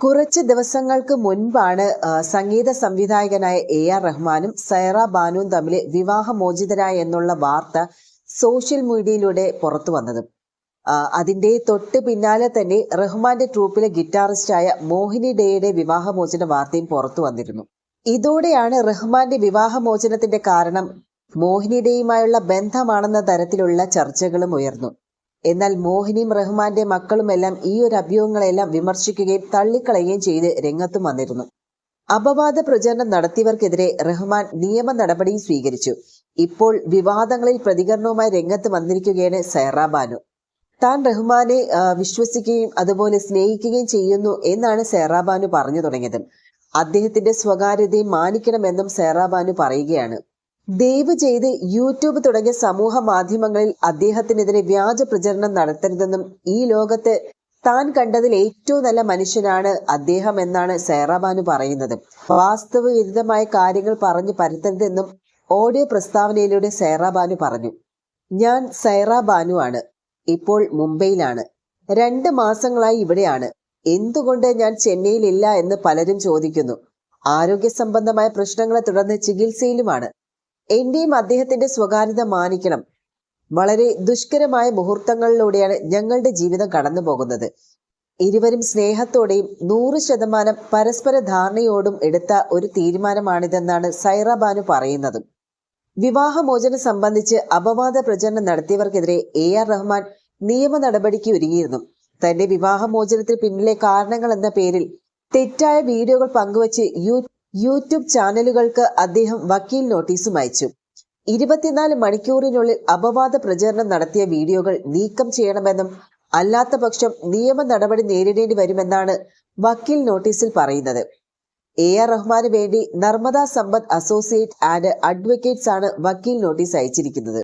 കുറച്ച് ദിവസങ്ങൾക്ക് മുൻപാണ് സംഗീത സംവിധായകനായ എ ആർ റഹ്മാനും സൈറ ബാനുവും തമ്മിൽ വിവാഹമോചിതരായ എന്നുള്ള വാർത്ത സോഷ്യൽ മീഡിയയിലൂടെ പുറത്തു വന്നത്. അതിന്റെ തൊട്ട് പിന്നാലെ തന്നെ റഹ്മാന്റെ ട്രൂപ്പിലെ ഗിറ്റാറിസ്റ്റായ മോഹിനി ഡേയുടെ വിവാഹമോചന വാർത്തയും പുറത്തു വന്നിരുന്നു. ഇതോടെയാണ് റഹ്മാന്റെ വിവാഹമോചനത്തിന്റെ കാരണം മോഹിനി ഡേയുമായുള്ള ബന്ധമാണെന്ന തരത്തിലുള്ള ചർച്ചകളും ഉയർന്നു. എന്നാൽ മോഹിനിയും റഹ്മാന്റെ മക്കളുമെല്ലാം ഈ ഒരു അഭ്യൂഹങ്ങളെല്ലാം വിമർശിക്കുകയും തള്ളിക്കളയുകയും ചെയ്ത് രംഗത്തും വന്നിരുന്നു. അപവാദ പ്രചരണം നടത്തിയവർക്കെതിരെ റഹ്മാൻ നിയമ നടപടിയും സ്വീകരിച്ചു. ഇപ്പോൾ വിവാദങ്ങളിൽ പ്രതികരണവുമായി രംഗത്ത് വന്നിരിക്കുകയാണ് സൈറ ബാനു. താൻ റഹ്മാനെ വിശ്വസിക്കുകയും അതുപോലെ സ്നേഹിക്കുകയും ചെയ്യുന്നു എന്നാണ് സൈറ ബാനു പറഞ്ഞു തുടങ്ങിയത്. അദ്ദേഹത്തിന്റെ സ്വകാര്യതയും മാനിക്കണമെന്നും സൈറ ബാനു പറയുകയാണ്. ദയവ് ചെയ്ത് യൂട്യൂബ് തുടങ്ങിയ സമൂഹ മാധ്യമങ്ങളിൽ അദ്ദേഹത്തിനെതിരെ വ്യാജ പ്രചരണം നടത്തരുതെന്നും ഈ ലോകത്ത് താൻ കണ്ടതിൽ ഏറ്റവും നല്ല മനുഷ്യനാണ് അദ്ദേഹം എന്നാണ് സൈറാബാനു പറയുന്നത്. വാസ്തവ വിരുദ്ധമായ കാര്യങ്ങൾ പറഞ്ഞു പരത്തരുതെന്നും ഓഡിയോ പ്രസ്താവനയിലൂടെ സൈറാബാനു പറഞ്ഞു. ഞാൻ സൈറാബാനു ആണ്. ഇപ്പോൾ മുംബൈയിലാണ്. രണ്ട് മാസങ്ങളായി ഇവിടെയാണ്. എന്തുകൊണ്ട് ഞാൻ ചെന്നൈയിലില്ല എന്ന് പലരും ചോദിക്കുന്നു. ആരോഗ്യ സംബന്ധമായ പ്രശ്നങ്ങളെ തുടർന്ന് ചികിത്സയിലുമാണ്. എന്റെയും അദ്ദേഹത്തിന്റെ സ്വകാര്യത മാനിക്കണം. വളരെ ദുഷ്കരമായ മുഹൂർത്തങ്ങളിലൂടെയാണ് ഞങ്ങളുടെ ജീവിതം കടന്നു പോകുന്നത് ഇരുവരും സ്നേഹത്തോടെയും നൂറ് ശതമാനം പരസ്പര ധാരണയോടും എടുത്ത ഒരു തീരുമാനമാണിതെന്നാണ് സൈറ ബാനു പറയുന്നത്. വിവാഹമോചനം സംബന്ധിച്ച് അപവാദ പ്രചരണം നടത്തിയവർക്കെതിരെ എ ആർ റഹ്മാൻ നിയമ നടപടിക്ക് ഒരുങ്ങിയിരുന്നു. തന്റെ വിവാഹമോചനത്തിന് പിന്നിലെ കാരണങ്ങൾ എന്ന പേരിൽ തെറ്റായ വീഡിയോകൾ പങ്കുവച്ച് യൂ യൂട്യൂബ് ചാനലുകൾക്ക് അദ്ദേഹം വക്കീൽ നോട്ടീസും അയച്ചു. ഇരുപത്തിനാല് മണിക്കൂറിനുള്ളിൽ അപവാദ പ്രചരണം നടത്തിയ വീഡിയോകൾ നീക്കം ചെയ്യണമെന്നും അല്ലാത്ത പക്ഷം നിയമ നടപടി നേരിടേണ്ടി വരുമെന്നാണ് വക്കീൽ നോട്ടീസിൽ പറയുന്നത്. എ ആർ റഹ്മാന് വേണ്ടി Narmada Sampath associate and advocates ആണ് വക്കീൽ നോട്ടീസ് അയച്ചിരിക്കുന്നത്.